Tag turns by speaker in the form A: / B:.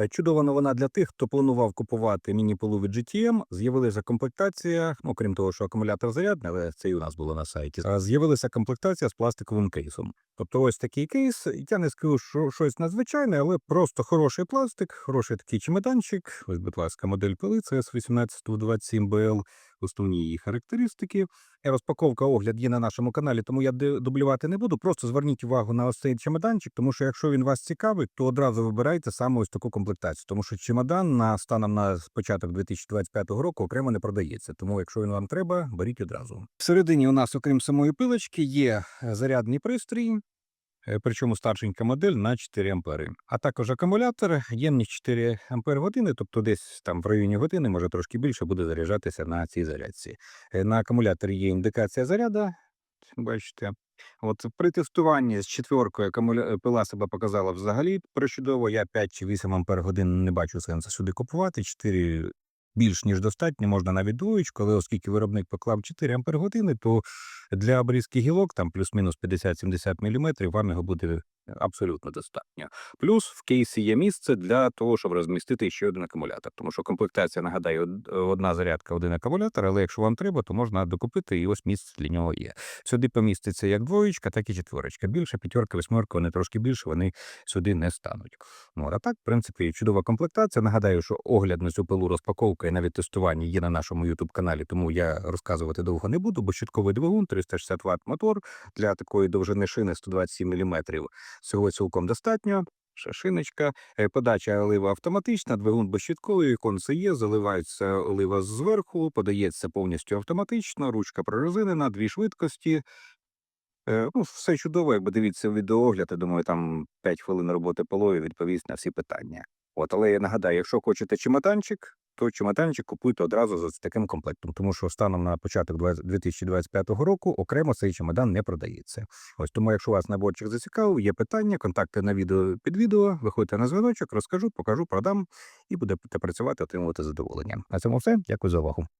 A: Е, Чудова новина для тих, хто планував купувати міні-полу від GTM. З'явилася комплектація, ну крім того, що акумулятор зарядний, але це і у нас було на сайті. З'явилася комплектація з пластиковим кейсом. Тобто, ось такий кейс. Я не скажу, що щось надзвичайне, але просто хороший пластик, хороший такий чемоданчик. Ось, будь ласка, модель пили CS 1827 BL. Основні її характеристики. Е, Розпаковка огляд є на нашому каналі, тому я дублювати не буду. Просто зверніть увагу на ось цей чемоданчик, тому що якщо він вас цікавить, то одразу вибирайте саме ось таку комплектацію. Тому що чемодан на станом на початок 2025 року окремо не продається. Тому, якщо він вам треба, беріть одразу. Всередині у нас, окрім самої пилочки, є е, зарядний пристрій. Е, Причому старшенька модель на 4 ампери. А також акумулятор, ємність 4 ампер години, тобто десь там в районі години, може трошки більше, буде заряджатися на цій зарядці. Е, На акумуляторі є індикація заряду. Бачите, от при тестуванні з четверкою акумуля... пила себе показала взагалі причудово. Я 5 чи 8 ампер годин не бачу сенсу сюди купувати. 4 більш ніж достатньо, можна навіть двоєчку, але оскільки виробник поклав 4 ампер години, то для обрізки гілок там плюс-мінус 50-70 мм вам його буде абсолютно достатньо. Плюс в кейсі є місце для того, щоб розмістити ще один акумулятор. Тому що комплектація нагадаю, одна зарядка, один акумулятор. Але якщо вам треба, то можна докупити, і ось місце для нього є. Сюди поміститься як двоєчка, так і четверочка. Більше п'ятерка, восьмерка, вони трошки більше, вони сюди не стануть. Ну, а так, в принципі, чудова комплектація. Нагадаю, що огляд на цю пилу розпаковка і навіть тестування є на нашому youtube каналі, тому я розказувати довго не буду, бо щитковий двигун, 360 Вт мотор для такої довжини шини 127 мм. Цього цілком достатньо. Ще шиночка, Е, подача олива автоматична, двигун безщитковий, конце є, заливається олива зверху, подається повністю автоматично, ручка прорезинена, дві швидкості. Е, Ну, все чудово, якби дивіться відеоогляд, я думаю, там 5 хвилин роботи полою відповість на всі питання. От, але я нагадаю, якщо хочете чемоданчик, то чемоданчик купуйте одразу за таким комплектом, тому що станом на початок 20 2025 року окремо цей чемодан не продається. Ось тому, якщо вас наборчик зацікавив, є питання, контакти на відео під відео, виходьте на дзвіночок, розкажу, покажу, продам і будете працювати, отримувати задоволення. На цьому все. Дякую за увагу.